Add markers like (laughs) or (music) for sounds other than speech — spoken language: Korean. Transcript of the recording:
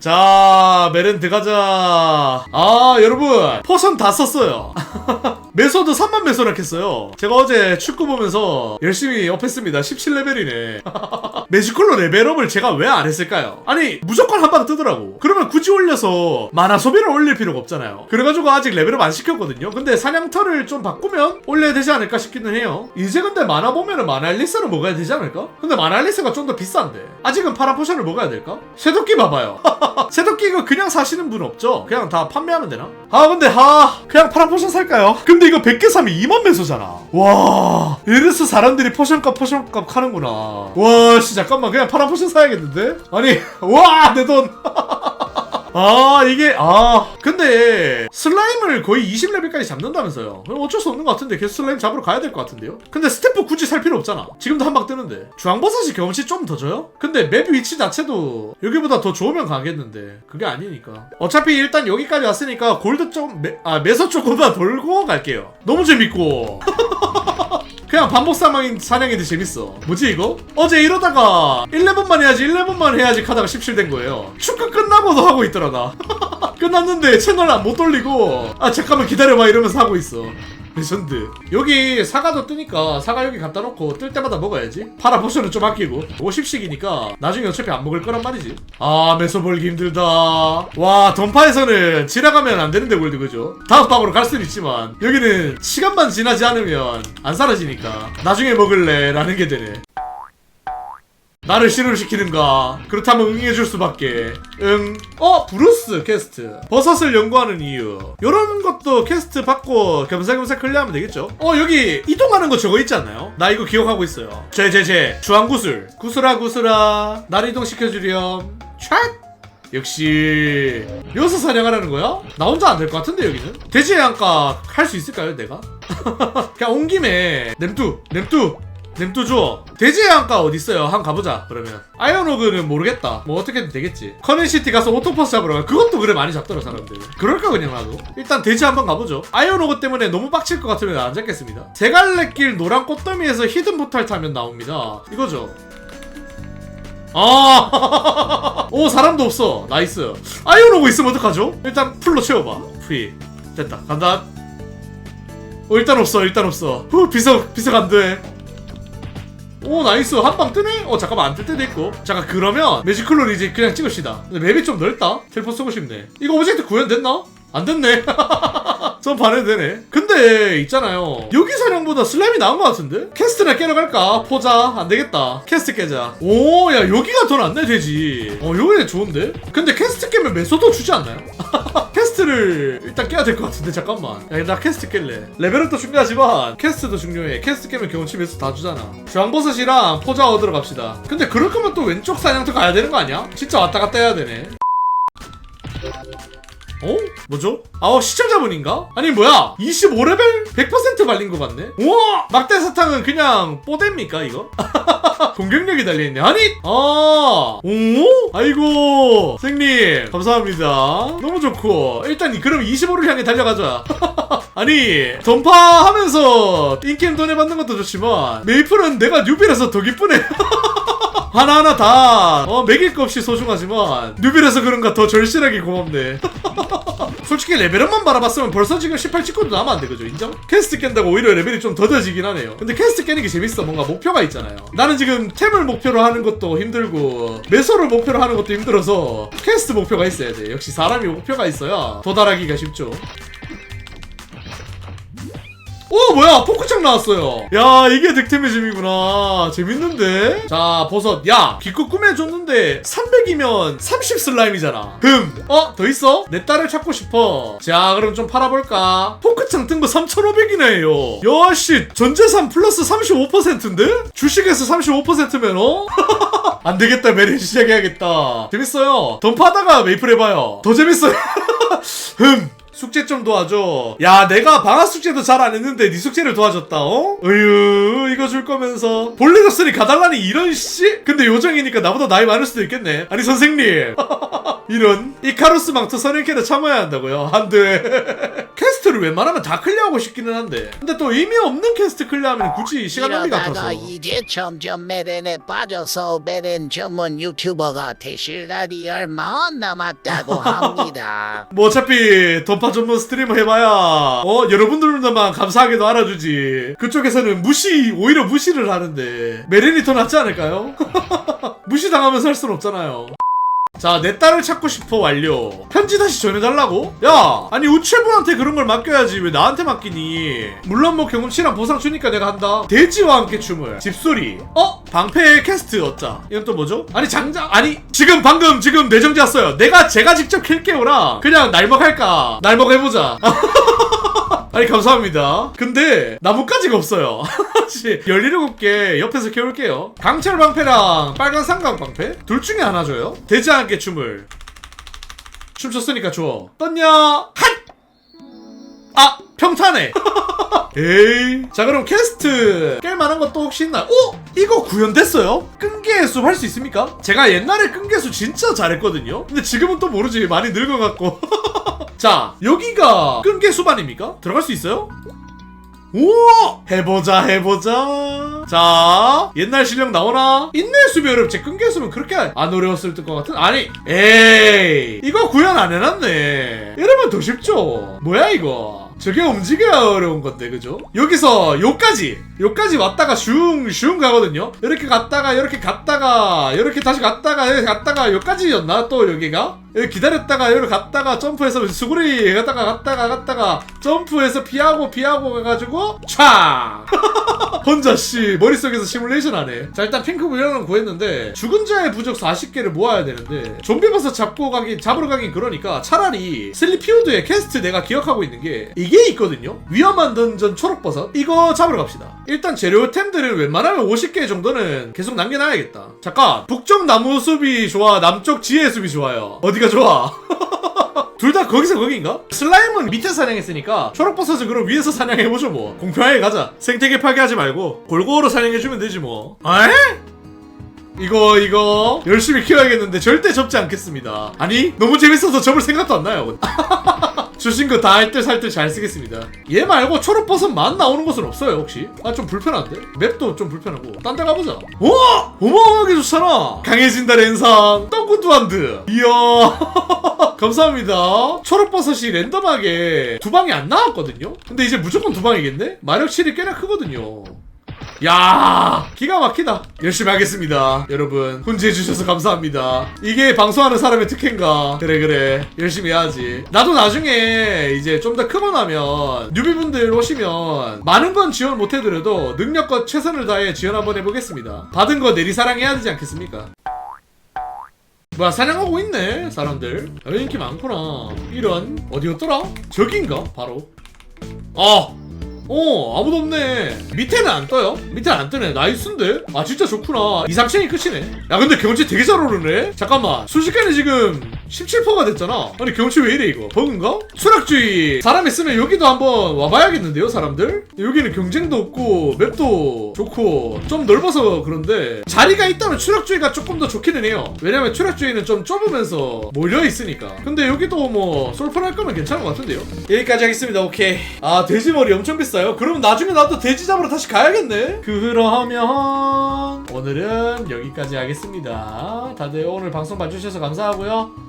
자 메렌 들어가자. 아 여러분 포션 다 썼어요. 메소드 3만 메소락 했어요. 제가 어제 축구 보면서 열심히 업했습니다. 17레벨이네 (laughs) 매지컬로 레벨업을 제가 왜 안 했을까요? 아니 무조건 한 방 뜨더라고 그러면 굳이 올려서 만화 소비를 올릴 필요가 없잖아요 그래가지고 아직 레벨업 안 시켰거든요 근데 사냥터를 좀 바꾸면 올려야 되지 않을까 싶기는 해요 이제 근데 만화 보면은 만화 엘리스를 먹어야 되지 않을까? 근데 만화 엘리스가 좀 더 비싼데 아직은 파란 포션을 먹어야 될까? 쇠도끼 봐봐요 (laughs) 쇠도끼 이거 그냥 사시는 분 없죠? 그냥 다 판매하면 되나? 아 근데 하 그냥 파란 포션 살까요? 근데 이거 100개 사면 2만 매소잖아 와 이래서 사람들이 포션값 포션값 하는구나 와 씨, 잠깐만 그냥 파란 포션 사야겠는데? 아니 (laughs) 와 내 돈! (laughs) 아 이게 아. 근데 슬라임을 거의 20레벨까지 잡는다면서요? 어쩔 수 없는 것 같은데 계속 슬라임 잡으러 가야 될 것 같은데요? 근데 스태프 굳이 살 필요 없잖아. 지금도 한 방 뜨는데. 주황버섯이 경험치 좀 더 줘요? 근데 맵 위치 자체도 여기보다 더 좋으면 가겠는데. 그게 아니니까. 어차피 일단 여기까지 왔으니까 골드 좀 매, 아 매서 조금만 돌고 갈게요. 너무 재밌고 (laughs) 그냥 반복 사망인 사냥인데 재밌어. 뭐지 이거? 어제 이러다가 1레번만 해야지 1레번만 해야지 하다가 17된 거예요. 축구 끝나고도 하고 있더라 나. (laughs) 끝났는데 채널 안 못 돌리고 아 잠깐만 기다려봐 이러면서 하고 있어. 레전드. 여기 사과도 뜨니까 사과 여기 갖다 놓고 뜰 때마다 먹어야지. 파라 포션은 좀 아끼고 50씩이니까 나중에 어차피 안 먹을 거란 말이지. 아 메소 벌기 힘들다. 와 던파에서는 지나가면 안 되는데 골드 그죠? 다음 방으로 갈 수는 있지만 여기는 시간만 지나지 않으면 안 사라지니까 나중에 먹을래 라는 게 되네. 나를 실험시키는가? 그렇다면 응해줄 수밖에. 응. 어, 브루스 퀘스트. 버섯을 연구하는 이유. 요런 것도 퀘스트 받고 겸사겸사 클리어하면 되겠죠? 어, 여기 이동하는 거 저거 있지 않나요? 나 이거 기억하고 있어요. 제, 제, 제. 주황구슬. 구슬아, 구슬아. 날 이동시켜주렴. 촥! 역시 여기서 사냥하라는 거야? 나 혼자 안 될 것 같은데 여기는? 돼지의 양가 할 수 있을까요 내가? (laughs) 그냥 온 김에 냄뚜 냄뚜 냄뚜 줘 돼지의 양가 어딨어요 한번 가보자 그러면 아이언호그는 모르겠다 뭐 어떻게든 되겠지 커넨시티 가서 오토퍼스 잡으러 가 그것도 그래 많이 잡더라 사람들 그럴까 그냥 나도 일단 돼지 한번 가보죠 아이언호그 때문에 너무 빡칠 것 같으면 안 잡겠습니다 세갈래길 노란 꽃더미에서 히든 포탈 타면 나옵니다 이거죠 아, (laughs) 오 사람도 없어. 나이스. 아이언 오고 있으면 어떡하죠? 일단 풀로 채워봐. 프리. 됐다. 간다. 어 일단 없어. 일단 없어. 후 비석 비석 안 돼. 오 나이스. 한 방 뜨네? 어 잠깐만 안 뜰 때도 있고. 잠깐 그러면 매지클론 이제 그냥 찍읍시다. 근데 맵이 좀 넓다? 텔포 쓰고 싶네. 이거 오브젝트 구현됐나? 안 됐네. (laughs) 전 반해도 되네. 근데 있잖아요. 여기 사냥보다 슬라임이 나은 것 같은데? 캐스트나 깨러 갈까? 포자? 안 되겠다. 캐스트 깨자. 오 야 여기가 더 낫네 되지. 어 여기 좋은데? 근데 캐스트 깨면 메소드 주지 않나요? (laughs) 캐스트를 일단 깨야 될 것 같은데 잠깐만. 야 나 캐스트 깰래. 레벨업도 중요하지만 캐스트도 중요해. 캐스트 깨면 경험치 매수 다 주잖아. 주황버섯이랑 포자 얻으러 갑시다. 근데 그럴 거면 또 왼쪽 사냥터 가야 되는 거 아니야? 진짜 왔다 갔다 해야 되네 어? 뭐죠? 아 시청자분인가? 아니 뭐야? 25레벨 100% 발린 것 같네? 우와! 막대 사탕은 그냥 뽀대입니까 이거? (laughs) 공격력이 달려있네. 아니 아! 오? 아이고! 생님 감사합니다. 너무 좋고. 일단 그럼 25를 향해 달려가자. (laughs) 아니 던파하면서 인게임 돈에 받는 것도 좋지만 메이플은 내가 뉴비라서 더 기쁘네. (laughs) 하나하나 다 어, 매길 거 없이 소중하지만 뉴비라서 그런가 더 절실하게 고맙네 솔직히 레벨업만 바라봤으면 벌써 지금 18 찍고도 나면 안 돼, 그죠? 인정? 퀘스트 깬다고 오히려 레벨이 좀 더뎌지긴 하네요. 근데 퀘스트 깨는 게 재밌어. 뭔가 목표가 있잖아요. 나는 지금 템을 목표로 하는 것도 힘들고, 메소를 목표로 하는 것도 힘들어서, 퀘스트 목표가 있어야 돼. 역시 사람이 목표가 있어야 도달하기가 쉽죠. 오 뭐야? 포크창 나왔어요. 야 이게 득템의짐이구나. 재밌는데? 자 버섯. 야 기껏 꾸며줬는데 300이면 30 슬라임이잖아. 흠어 더 있어? 내 딸을 찾고 싶어. 자 그럼 좀 팔아볼까? 포크창 뜬 거 3,500이나 해요. 야씨. 전재산 플러스 35%인데? 주식에서 35%면 어? (laughs) 안되겠다. 메리 시작해야겠다. 재밌어요. 던파다가 메이플 해봐요. 더 재밌어요. (laughs) 흠 숙제 좀 도와줘. 야, 내가 방학 숙제도 잘 안 했는데 네 숙제를 도와줬다. 어? 으유, 이거 줄 거면서 본래 줬으니 가달라니 이런 씨. 근데 요정이니까 나보다 나이 많을 수도 있겠네. 아니 선생님. (laughs) 이런 이카루스 망토 선행캐를 참아야 한다고요? 안 돼 퀘스트를 (laughs) 웬만하면 다 클리어하고 싶기는 한데 근데 또 의미 없는 퀘스트 클리어하면 굳이 시간 낭비 이러다가 같아서 이제 점점 메렌에 빠져서 메렌 전문 유튜버가 되실 날이 얼마 안 남았다고 (laughs) 합니다. 뭐 어차피 던파 전문 스트리머 해봐야 어 여러분들만 감사하게도 알아주지 그쪽에서는 무시 오히려 무시를 하는데 메린이 더 낫지 않을까요? (laughs) 무시당하면서 할 순 없잖아요 자, 내 딸을 찾고 싶어 완료. 편지 다시 전해달라고? 야, 아니 우체부한테 그런 걸 맡겨야지 왜 나한테 맡기니? 물론 뭐 경험치랑 보상 주니까 내가 한다. 돼지와 함께 춤을. 집소리. 어? 방패 캐스트 얻자. 이건 또 뭐죠? 아니 장작 아니 지금 방금 지금 내정지 왔어요. 내가 제가 직접 킬게요라. 그냥 날먹 할까? 날먹 해보자. (laughs) 아니 감사합니다. 근데 나뭇가지가 없어요. (laughs) 씨, 17개 옆에서 키울게요. 강철 방패랑 빨간 삼각 방패? 둘 중에 하나 줘요. 되지 않게 춤을. 춤췄으니까 줘. 떴냐? 핫! 아! 평타네! (laughs) 에이. 자, 그럼 캐스트 깰 만한 것도 혹시 있나? 오! 이거 구현됐어요? 끈기의 숲 할 수 있습니까? 제가 옛날에 끈기의 숲 진짜 잘했거든요? 근데 지금은 또 모르지. 많이 늙어갖고. (laughs) 자, 여기가 숲 아닙니까? 들어갈 수 있어요? 오! 해보자, 해보자. 자, 옛날 실력 나오나? 인내 수비 어렵지. 숲은 그렇게 안 어려웠을 것 같은? 아니, 에이. 이거 구현 안 해놨네. 이러면 더 쉽죠? 뭐야, 이거? 저게 움직여야 어려운 건데, 그죠? 여기서 요까지, 요까지 왔다가 슝, 슝 가거든요? 이렇게 갔다가, 이렇게 갔다가, 이렇게 다시 갔다가, 이렇게 갔다가, 요까지였나? 또 여기가? 여기 기다렸다가, 여기 갔다가, 점프해서 수구리 갔다가, 갔다가, 갔다가, 점프해서 피하고, 피하고 가가지고, 촥! (laughs) 혼자 씨 머릿속에서 시뮬레이션 하네. 자 일단 핑크 불량은 구했는데 죽은 자의 부적 40개를 모아야 되는데 좀비 버섯 잡고 가기 잡으러 가긴 그러니까 차라리 슬리피우드의 퀘스트 내가 기억하고 있는 게 이게 있거든요. 위험한 던전 초록버섯. 이거 잡으러 갑시다. 일단 재료템들은 웬만하면 50개 정도는 계속 남겨놔야겠다. 잠깐! 북쪽 나무 숲이 좋아 남쪽 지혜 숲이 좋아요. 어디가 좋아. (laughs) 둘 다 거기서 거긴가? 슬라임은 밑에서 사냥했으니까 초록버섯은 그럼 위에서 사냥해보죠 뭐. 공평하게 가자. 생태계 파괴하지 말고 골고루 사냥해주면 되지 뭐. 에? 이거 이거. 열심히 키워야겠는데 절대 접지 않겠습니다. 아니 너무 재밌어서 접을 생각도 안 나요 (laughs) 주신 거 다할듯살듯잘 쓰겠습니다 얘 말고 초록버섯만 나오는 곳은 없어요 혹시? 아 좀 불편한데? 맵도 좀 불편하고 딴 데 가보자 오! 어마어마하게 좋잖아 강해진다 랜상 떡구두한드 이야 (laughs) 감사합니다 초록버섯이 랜덤하게 두 방이 안 나왔거든요? 근데 이제 무조건 두 방이겠네? 마력 7이 꽤나 크거든요 야. 기가 막히다. 열심히 하겠습니다. 여러분 훈지해 주셔서 감사합니다. 이게 방송하는 사람의 특혜인가? 그래 그래. 열심히 해야지. 나도 나중에 이제 좀 더 크고 나면 뉴비분들 오시면 많은 건 지원 못 해드려도 능력껏 최선을 다해 지원 한번 해보겠습니다. 받은 거 내리사랑 해야 되지 않겠습니까? 뭐야 사냥하고 있네 사람들. 아, 인기 많구나. 이런 어디였더라? 저긴가? 바로. 어 어 아무도 없네. 밑에는 안 떠요? 밑에는 안 뜨네. 나이스인데? 아 진짜 좋구나. 2, 3층이 끝이네. 야 근데 경치 되게 잘 오르네. 잠깐만. 순식간에 지금 17%가 됐잖아. 아니 경치 왜 이래 이거? 버그인가? 수락주의 사람 있으면 여기도 한번 와봐야겠는데요 사람들? 여기는 경쟁도 없고 맵도 좋고 좀 넓어서 그런데 자리가 있다면 추락주의가 조금 더 좋기는 해요. 왜냐면 추락주의는 좀 좁으면서 몰려있으니까. 근데 여기도 뭐 솔플 할 거면 괜찮은 것 같은데요? 여기까지 하겠습니다. 오케이. 아 돼지머리 엄청 비싸요? 그럼 나중에 나도 돼지 잡으러 다시 가야겠네. 그러면 오늘은 여기까지 하겠습니다. 다들 오늘 방송 봐주셔서 감사하고요